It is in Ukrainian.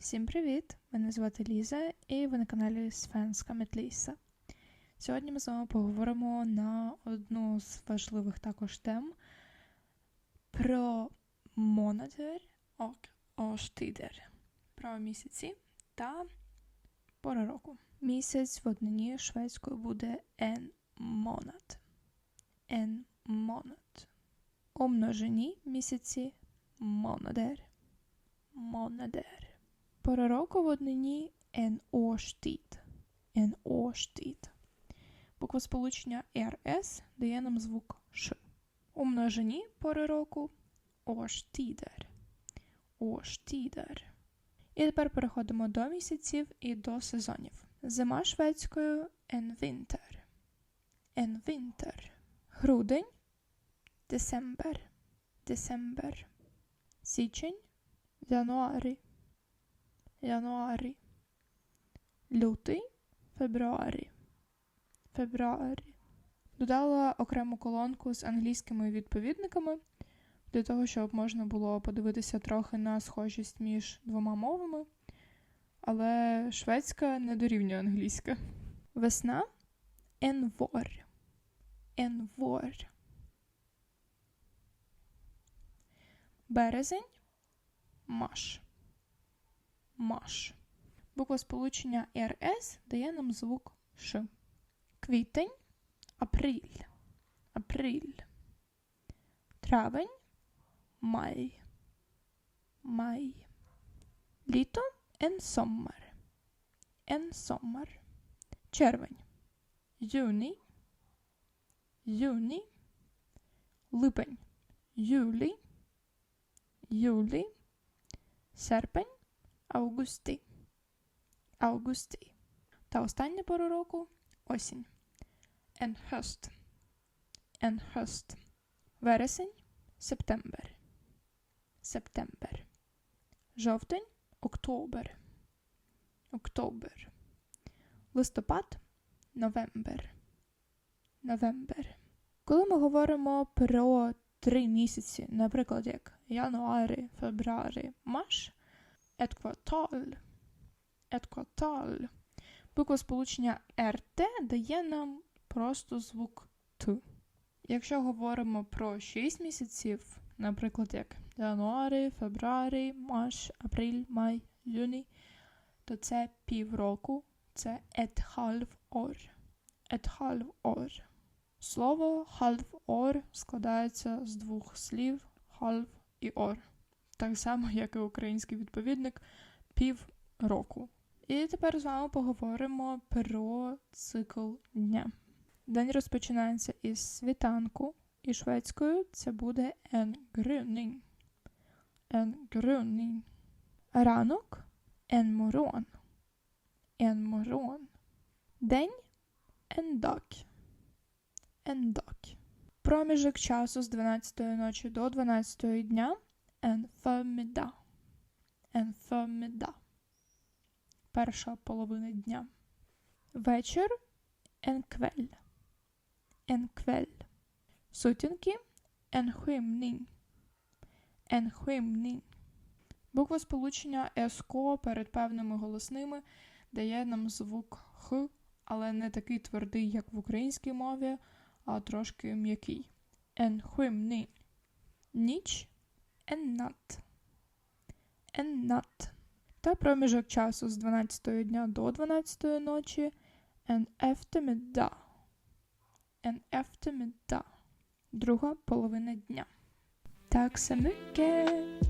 Всім привіт! Мене звати Ліза, і ви на каналі Свенська Метліса. Сьогодні ми з вами поговоримо на одну з важливих також тем про och årstider, про місяці та пори року. Місяць в однині шведською буде en månad. En månad. У множині місяці månader. Månader. Пора в однині. En årstid. Буква сполучення RS дає нам звук Ш. У множині пори року årstider. Årstider. І тепер переходимо до місяців і до сезонів. Зима шведською en vinter. Грудень Десембер. Десембер. Січень Януарі. Януарі. Лютий. Фебруарі. Фебруарі. Додала окрему колонку з англійськими відповідниками для того, щоб можна було подивитися трохи на схожість між двома мовами. Але шведська не дорівнює англійська. Весна енвор. Енвор. Березень маш. Маш. Буква сполучення РС дає нам звук Ш. Квітень априль. Априль. Травень май. Май. Літо. En sommar. Червень. Юні. Юні. Липень. Юлі. Юлі. Серпень. Августи. Августи. Та остання пора року осінь. En höst. Вересень. Септембер. Септембер. Жовтень. Октобер. Октобер. Листопад. Новембер. Новембер. Коли ми говоримо про три місяці, наприклад, як януарі, феврарі, марш, et kvartal, et kvartal, буква сполучення РТ дає нам просто звук Т. Якщо говоримо про 6 місяців, наприклад, як януарі, феврарі, марш, априль, май, юні, то це півроку, це et halvår. Et halvår. Слово halvår складається з двох слів halv і or. Так само, як і український відповідник пів року. І тепер з вами поговоримо про цикл дня. День розпочинається із світанку, і шведською це буде en gryning. Ранок en morgon. День. En dag. Проміжок часу з 12 ночі до 12 дня en förmiddag. En förmiddag. Перша половина дня. Вечір en kväll. En kväll. Сутінки en skymning. En skymning. Буква сполучення СК перед певними голосними дає нам звук Х, але не такий твердий, як в українській мові, а трошки м'який. En skymning. Ніч en natt. En natt. Та проміжок часу з 12 дня до 12 ночі en eftermiddag. En eftermiddag. Друга половина дня. Так mycket!